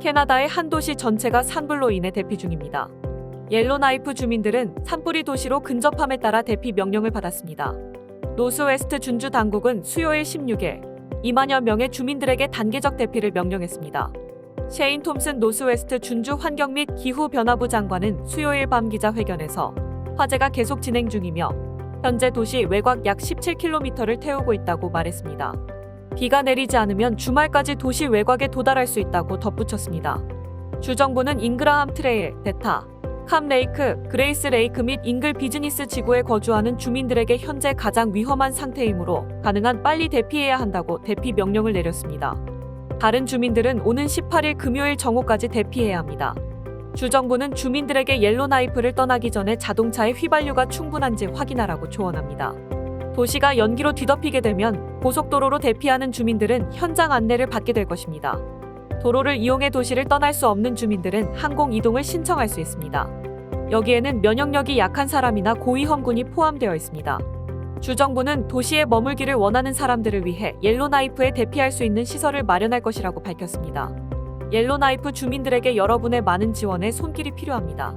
캐나다의 한 도시 전체가 산불로 인해 대피 중입니다. 옐로나이프 주민들은 산불이 도시로 근접함에 따라 대피 명령을 받았습니다. 노스웨스트 준주 당국은 수요일 16일 2만여 명의 주민들에게 단계적 대피를 명령했습니다. 셰인 톰슨 노스웨스트 준주 환경 및 기후 변화부 장관은 수요일 밤 기자회견에서 화재가 계속 진행 중이며 현재 도시 외곽 약 17km를 태우고 있다고 말했습니다. 비가 내리지 않으면 주말까지 도시 외곽에 도달할 수 있다고 덧붙였습니다. 주정부는 잉그라함 트레일, 데타, 캄 레이크, 그레이스 레이크 및 잉글 비즈니스 지구에 거주하는 주민들에게 현재 가장 위험한 상태이므로 가능한 빨리 대피해야 한다고 대피 명령을 내렸습니다. 다른 주민들은 오는 18일 금요일 정오까지 대피해야 합니다. 주정부는 주민들에게 옐로나이프를 떠나기 전에 자동차의 휘발유가 충분한지 확인하라고 조언합니다. 도시가 연기로 뒤덮이게 되면 고속도로로 대피하는 주민들은 현장 안내를 받게 될 것입니다. 도로를 이용해 도시를 떠날 수 없는 주민들은 항공 이동을 신청할 수 있습니다. 여기에는 면역력이 약한 사람이나 고위험군이 포함되어 있습니다. 주정부는 도시에 머물기를 원하는 사람들을 위해 옐로나이프에 대피할 수 있는 시설을 마련할 것이라고 밝혔습니다. 옐로나이프 주민들에게 여러분의 많은 지원에 손길이 필요합니다.